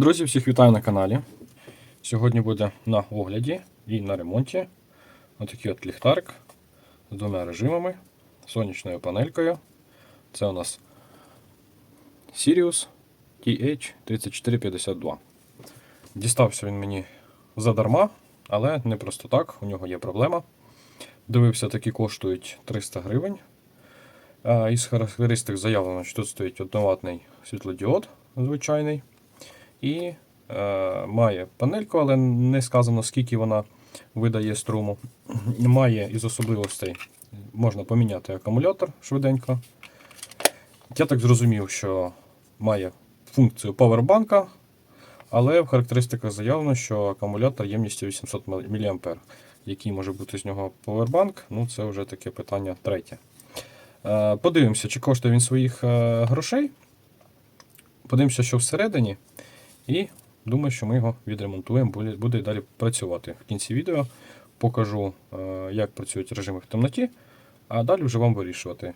Друзі, всіх вітаю на каналі. Сьогодні буде на огляді і на ремонті отакий от ліхтарик з двома режимами, сонячною панелькою. Це у нас Sirius TH3452. Дістався він мені задарма, але не просто так, у нього є проблема. Дивився, такі коштують 300 гривень. Із характеристик заявлено, що тут стоїть одноватний світлодіод звичайний. І е, має панельку, але не сказано, скільки вона видає струму. Має із особливостей, можна поміняти акумулятор швиденько. Я так зрозумів, що має функцію павербанка, але в характеристиках заявлено, що акумулятор ємністю 800 мА. Який може бути з нього павербанк, ну це вже таке питання третє. Е, Подивимося, чи коштує він своїх е, грошей. Подивимося, що всередині. І думаю, що ми його відремонтуємо, буде, далі працювати. В кінці відео покажу, е, як працюють режими в темноті, а далі вже вам вирішувати.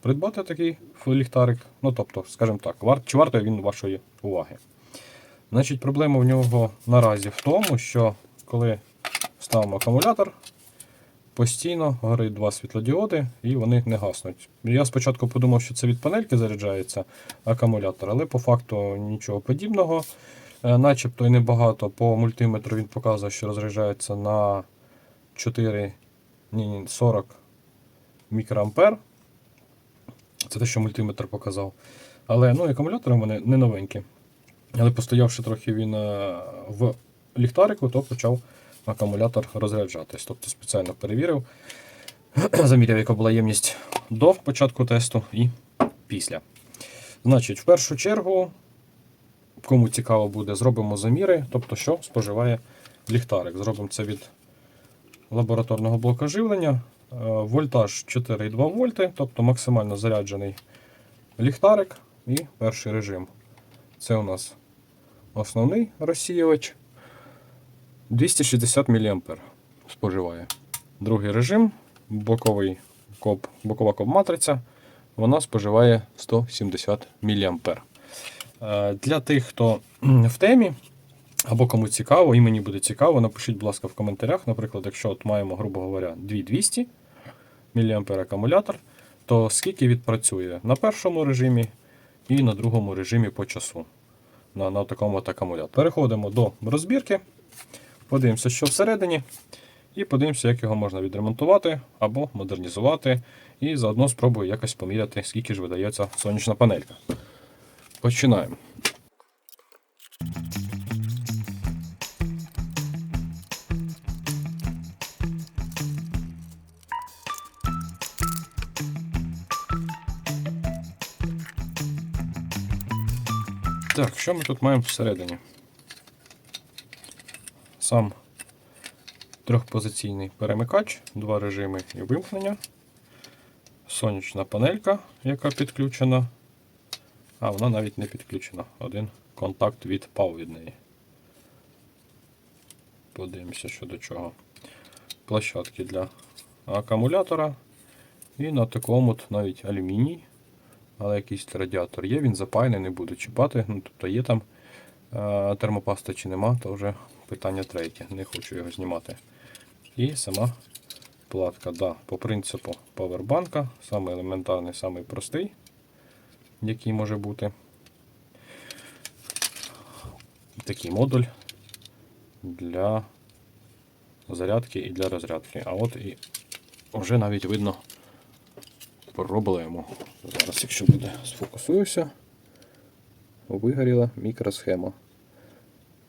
Придбати такий ліхтарик, ну тобто, скажімо так, вар, чи варто він вашої уваги. Значить, проблема в нього наразі в тому, що коли ставимо акумулятор, постійно горить два світлодіоди і вони не гаснуть. Я спочатку подумав, що це від панельки заряджається акумулятор, але по факту нічого подібного. Е, Начебто і небагато по мультиметру він показує, що розряджається на 4, ні, ні, 40 мікроампер. Це те, що мультиметр показав. Але ну, акумулятори вони не новенькі. Але постоявши трохи він е, в ліхтарику, то почав акумулятор розряджатись. Тобто спеціально перевірив, заміряв, яка була ємність до початку тесту і після. Значить, в першу чергу, кому цікаво буде, зробимо заміри, тобто, що споживає ліхтарик. Зробимо це від лабораторного блока живлення. Е, Вольтаж 4,2 вольти, тобто максимально заряджений ліхтарик і перший режим. Це у нас основний розсіювач. 260 мА споживає. Другий режим, боковий коп, бокова коп-матриця, вона споживає 170 мА. Е, Для тих, хто в темі, або кому цікаво, і мені буде цікаво, напишіть, будь ласка, в коментарях. Наприклад, якщо от маємо, грубо говоря, 2200 мА акумулятор, то скільки відпрацює на першому режимі і на другому режимі по часу. На, на такому от акумуляторі. Переходимо до розбірки. Подивимося, що всередині, і подивимося, як його можна відремонтувати або модернізувати. І заодно спробую якось поміряти, скільки ж видається сонячна панелька. Починаємо. Так, що ми тут маємо всередині? Сам трьохпозиційний перемикач, два режими і вимкнення, сонячна панелька, яка підключена, а вона навіть не підключена. Один контакт відпав від неї. Подивимося, що до чого. Площадки для акумулятора. І на такому навіть алюміній, але якийсь радіатор є, він запаяний, не буду чіпати. Ну, тобто є там е, термопаста чи нема, то вже питання третє. Не хочу його знімати. І сама платка, да, по принципу павербанка, саме елементарний, самий простий, який може бути. Такий модуль для зарядки і для розрядки. А от і вже навіть видно проблему. Зараз, якщо буде, сфокусуюся, вигоріла мікросхема.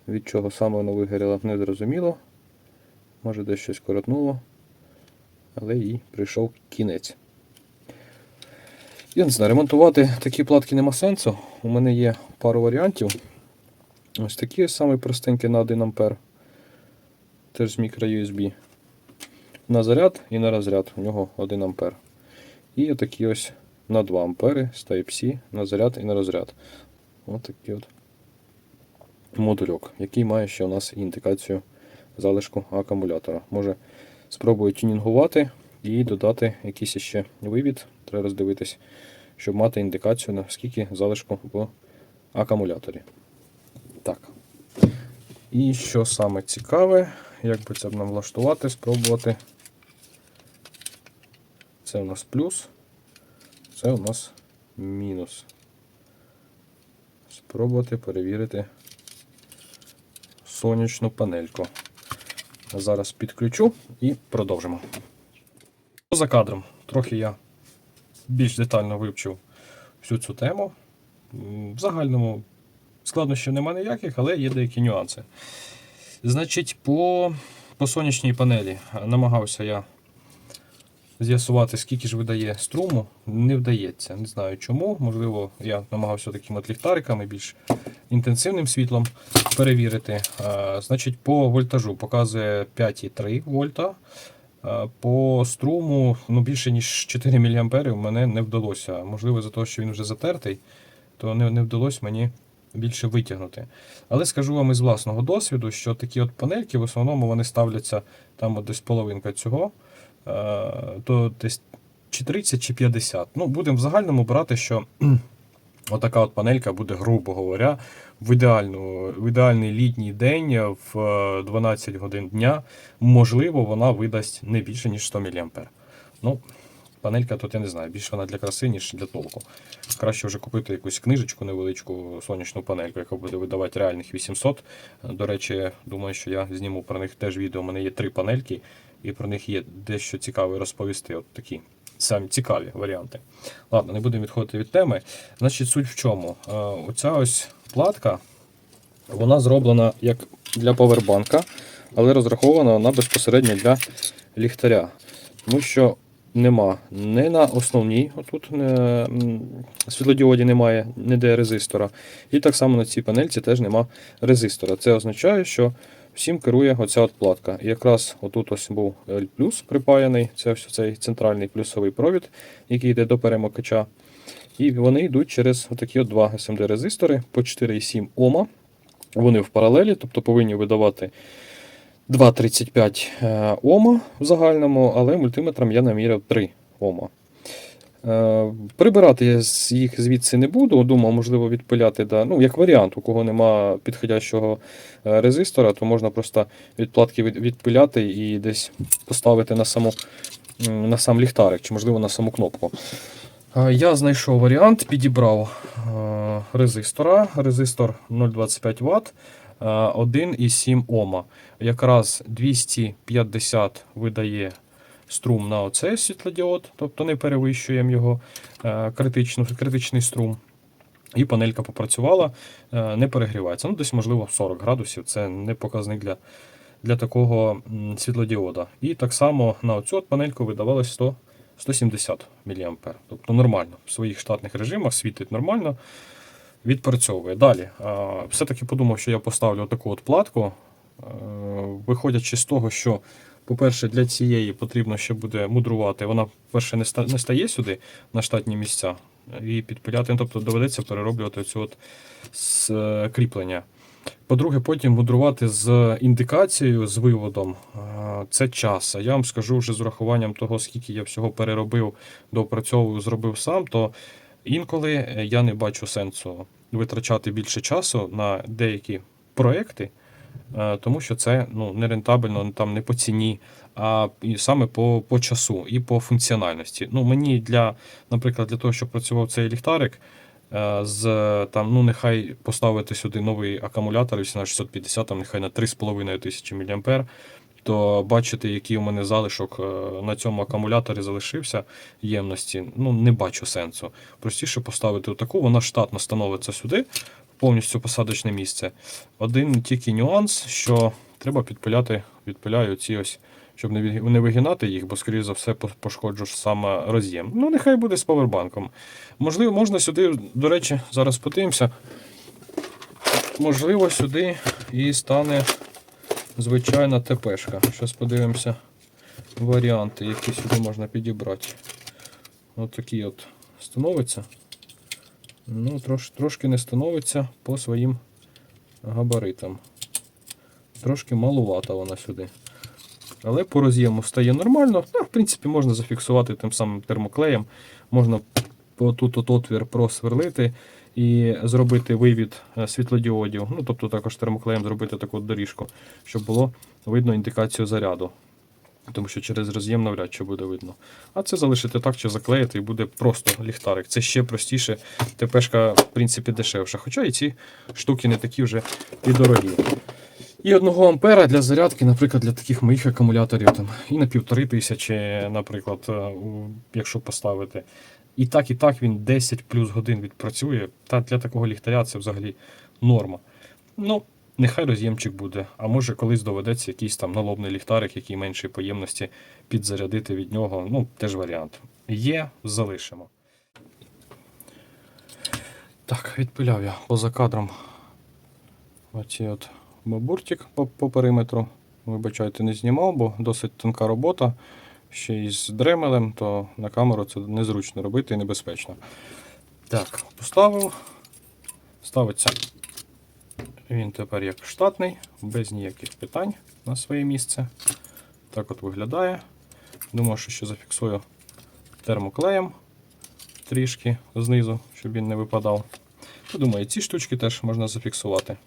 Від чого саме воно вигоріло, не зрозуміло. Може десь щось коротнуло, але їй прийшов кінець. Я не знаю, ремонтувати такі платки нема сенсу. У мене є пару варіантів. Ось такі самий простенький на 1 А. Теж з мікро-USB. На заряд і на розряд. У нього 1 А. І отакі ось на 2 А з Type-C на заряд і на розряд. Ось такий от модульок, який має ще у нас індикацію залишку акумулятора. Може спробую тюнінгувати і додати якийсь ще вивід. Треба роздивитись, щоб мати індикацію на скільки залишку в акумуляторі. Так, І що саме цікаве, як би це б нам влаштувати, спробувати. Це у нас плюс, це у нас мінус. Спробувати перевірити сонячну панельку. Зараз підключу і продовжимо. За кадром трохи я більш детально вивчив всю цю тему. В загальному складнощів немає ніяких, але є деякі нюанси. Значить, по, по сонячній панелі намагався я з'ясувати, скільки ж видає струму. Не вдається. Не знаю чому. Можливо, я намагався такими ліхтариками більш інтенсивним світлом перевірити. Значить, по вольтажу показує 5,3 вольта. По струму ну, більше ніж 4 мА мене не вдалося. Можливо, за те, що він вже затертий, то не, не вдалося мені більше витягнути. Але скажу вам із власного досвіду, що такі от панельки в основному вони ставляться там от десь половинка цього, то десь чи 30, чи 50. Ну, будемо в загальному брати, що отака от панелька буде, грубо говоря, в, ідеальну, в ідеальний літній день в е, 12 годин дня, можливо, вона видасть не більше, ніж 100 мА. Ну, панелька тут я не знаю, більше вона для краси, ніж для толку. Краще вже купити якусь книжечку невеличку, сонячну панельку, яка буде видавати реальних 800. До речі, думаю, що я зніму про них теж відео. У мене є три панельки, і про них є дещо цікаве розповісти. От такі самі цікаві варіанти. Ладно, не будемо відходити від теми. Значить, суть в чому? Е, Оця ось платка, вона зроблена як для повербанка, але розрахована вона безпосередньо для ліхтаря. Тому що нема не на основній, отут е, м, світлодіоді немає ніде резистора. І так само на цій панельці теж нема резистора. Це означає, що всім керує оця от платка. І якраз отут ось був L припаяний, це ось цей центральний плюсовий провід, який йде до перемикача. І вони йдуть через отакі от два SMD резистори по 4,7 Ома. Вони в паралелі, тобто повинні видавати 2,35 е, Ома в загальному, але мультиметром я наміряв 3 Ома. Е, Прибирати я їх звідси не буду. Думав, можливо, відпиляти. Да. Ну, як варіант, у кого нема підходящого е, резистора, то можна просто від платки від- відпиляти і десь поставити на, саму, на сам ліхтарик, чи, можливо, на саму кнопку. Е, Я знайшов варіант, підібрав резистора. Резистор 0,25 Вт, е, 1,7 Ома. Якраз 250 видає струм на оцей світлодіод, тобто не перевищуємо його е, критично, критичний струм. І панелька попрацювала, е, не перегрівається. Ну, десь, можливо, 40 градусів. Це не показник для, для такого світлодіода. І так само на оцю от панельку видавалось 100, 170 мА. Тобто нормально. В своїх штатних режимах світить нормально, відпрацьовує. Далі. Все-таки подумав, що я поставлю таку от платку, е, виходячи з того, що по-перше, для цієї потрібно ще буде мудрувати. Вона, перше, не не стає сюди на штатні місця і підпиляти, ну, тобто доведеться перероблювати цю от е, кріплення. По-друге, потім мудрувати з індикацією, з виводом. Е, Це час. Я вам скажу вже з урахуванням того, скільки я всього переробив, доопрацьовую, зробив сам, то інколи е, я не бачу сенсу витрачати більше часу на деякі проекти, тому що це ну, не рентабельно, там не по ціні, а і саме по, по часу і по функціональності. Ну, мені для, наприклад, для того, щоб працював цей ліхтарик, е, з там, ну, нехай поставити сюди новий акумулятор 18650, там, нехай на 3,5 тисячі мА, то бачити, який у мене залишок е, на цьому акумуляторі залишився ємності, ну не бачу сенсу. Простіше поставити отаку, вона штатно становиться сюди, повністю посадочне місце. Один тільки нюанс, що треба підпиляти, відпиляю ці ось, щоб не вигинати їх, бо, скоріше за все, по- пошкоджу саме роз'єм. Ну, нехай буде з павербанком. Можливо, можна сюди, до речі, зараз подивимося. Можливо, сюди і стане звичайна ТПшка. Зараз подивимося варіанти, які сюди можна підібрати. Ось такі от становиться. Ну, трош, трошки не становиться по своїм габаритам. Трошки малувата вона сюди. Але по роз'єму стає нормально. Ну, в принципі, можна зафіксувати тим самим термоклеєм. Можна тут от отвір просверлити і зробити вивід е, світлодіодів. Ну, тобто також термоклеєм зробити таку доріжку, щоб було видно індикацію заряду. Тому що через роз'єм навряд чи буде видно. А це залишити так чи заклеїти і буде просто ліхтарик. Це ще простіше. ТПшка, в принципі, дешевша. Хоча і ці штуки не такі вже і дорогі. І 1 ампера для зарядки, наприклад, для таких моїх акумуляторів там, і на півтори тисячі, наприклад, е, якщо поставити. І так, і так він 10 плюс годин відпрацює. Та для такого ліхтаря це взагалі норма. Ну, нехай роз'ємчик буде. А може колись доведеться якийсь там налобний ліхтарик, який меншої поємності підзарядити від нього. Ну, теж варіант. Є, залишимо. Так, відпиляв я поза кадром оці от бабуртик по, по периметру. Вибачайте, не знімав, бо досить тонка робота. Ще й з дремелем, то на камеру це незручно робити і небезпечно. Так, поставив. Ставиться він тепер як штатний, без ніяких питань на своє місце. Так от виглядає. Думаю, що ще зафіксую термоклеєм трішки знизу, щоб він не випадав. Думаю, ці штучки теж можна зафіксувати.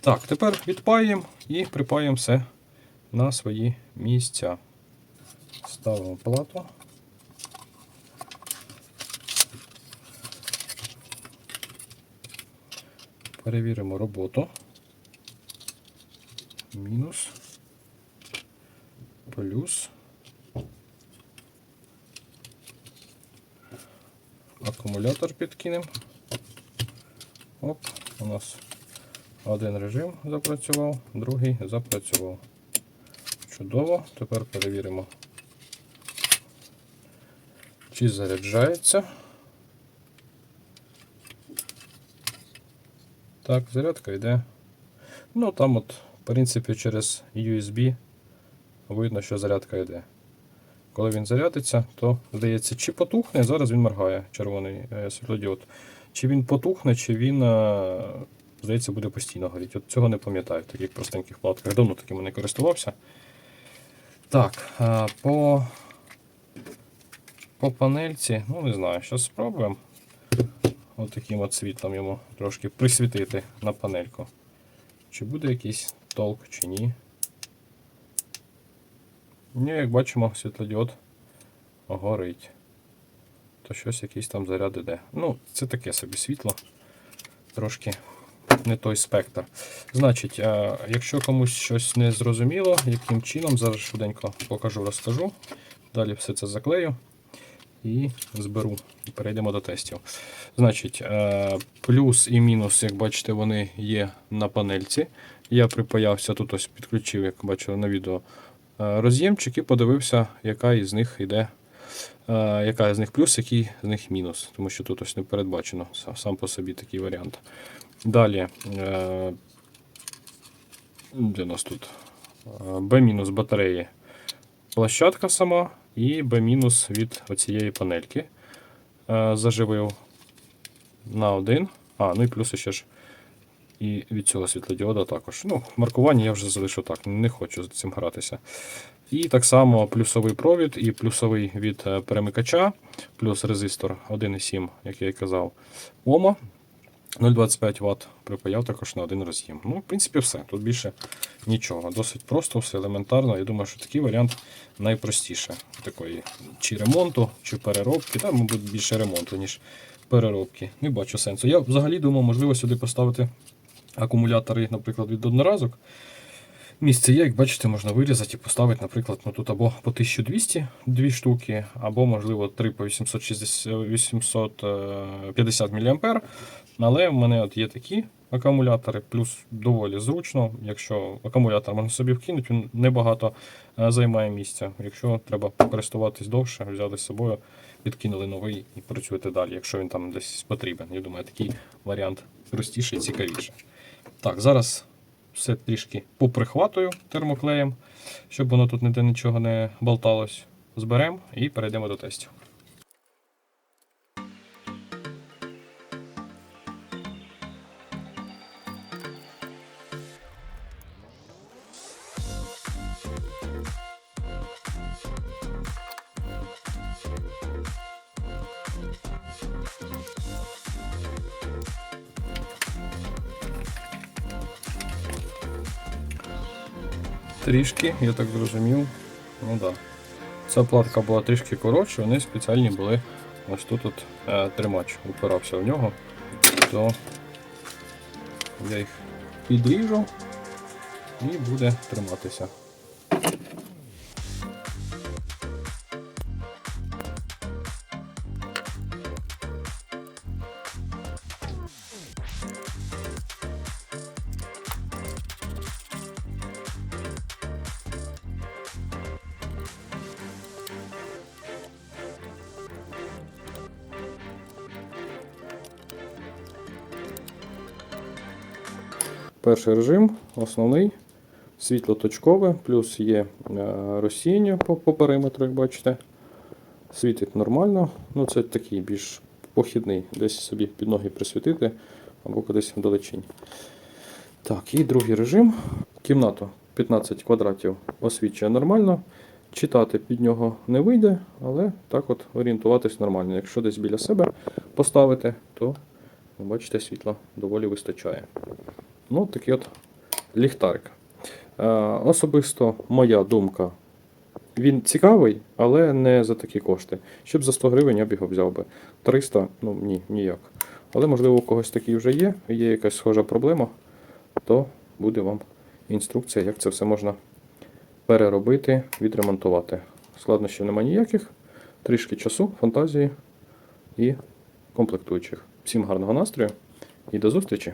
Так, тепер відпаємо і припаємо все на свої місця. Ставимо плату. Перевіримо роботу. Мінус. Плюс. Акумулятор підкинемо. Оп, у нас один режим запрацював, другий запрацював. Чудово. Тепер перевіримо, чи заряджається. Так, зарядка йде. Ну, там от, в принципі, через USB видно, що зарядка йде. Коли він зарядиться, то здається, чи потухне, зараз він моргає червоний е, світлодіод. Чи він потухне, чи він, е, здається, буде постійно горіти. От цього не пам'ятаю в таких простеньких платках. Давно такими не користувався. Так, е, по, по панельці, ну не знаю, зараз спробуємо. От таким от світлом йому трошки присвітити на панельку. Чи буде якийсь толк, чи ні. Ні, як бачимо, світлодіод горить. То щось якийсь там заряд іде. Ну, це таке собі світло. Трошки не той спектр. Значить, якщо комусь щось не зрозуміло, яким чином, зараз швиденько покажу, розкажу. Далі все це заклею і зберу. І перейдемо до тестів. Значить, е, плюс і мінус, як бачите, вони є на панельці. Я припаявся, тут ось підключив, як бачили на відео, е, роз'ємчик і подивився, яка із них йде. е, Яка з них плюс, який з них мінус, тому що тут ось не передбачено сам по собі такий варіант. Далі, де у нас тут? B- батареї. Площадка сама і B- від оцієї панельки. Е, Заживив на один. А, ну і плюс ще ж і від цього світлодіода також. Ну, маркування я вже залишу так, не хочу з цим гратися. І так само плюсовий провід і плюсовий від е, перемикача, плюс резистор 1,7, як я і казав, Ома. 0,25 Вт припаяв також на один роз'єм. Ну, в принципі, все. Тут більше нічого. Досить просто, все елементарно. Я думаю, що такий варіант найпростіше. Такої чи ремонту, чи переробки. Та, мабуть, більше ремонту, ніж переробки. Не бачу сенсу. Я взагалі думав, можливо, сюди поставити акумулятори, наприклад, від одноразок. Місце є, як бачите, можна вирізати і поставити, наприклад, ну, тут або по 1200 дві штуки, або, можливо, 3 по 860, 850 мА. Але в мене от є такі акумулятори, плюс доволі зручно. Якщо акумулятор можна собі вкинути, він небагато е, займає місця. Якщо треба користуватись довше, взяти з собою, відкинули новий і працюєте далі, якщо він там десь потрібен. Я думаю, такий варіант простіший і цікавіший. Так, зараз все трішки поприхватую термоклеєм, щоб воно тут ніде нічого не болталось. Зберемо і перейдемо до тестів. Трішки, я так зрозумів. Ну да. Ця платка була трішки коротша, вони спеціальні були. Ось тут от, е, тримач упирався в нього. То я їх підріжу і буде триматися. Перший режим, основний, світло-точкове, плюс є е, розсіяння по, по периметру, як бачите. Світить нормально. Ну, це такий більш похідний, десь собі під ноги присвітити або кудись вдалечінь. Так, і другий режим. Кімнату 15 квадратів освічує нормально. Читати під нього не вийде, але так от орієнтуватись нормально. Якщо десь біля себе поставити, то бачите, світла доволі вистачає. Ну, такий от ліхтарик. Е, особисто моя думка. Він цікавий, але не за такі кошти. Щоб за 100 гривень я б його взяв би. 300, ну ні, ніяк. Але можливо у когось такий вже є, є якась схожа проблема, то буде вам інструкція, як це все можна переробити, відремонтувати. Складнощів немає ніяких, трішки часу, фантазії і комплектуючих. Всім гарного настрою і до зустрічі!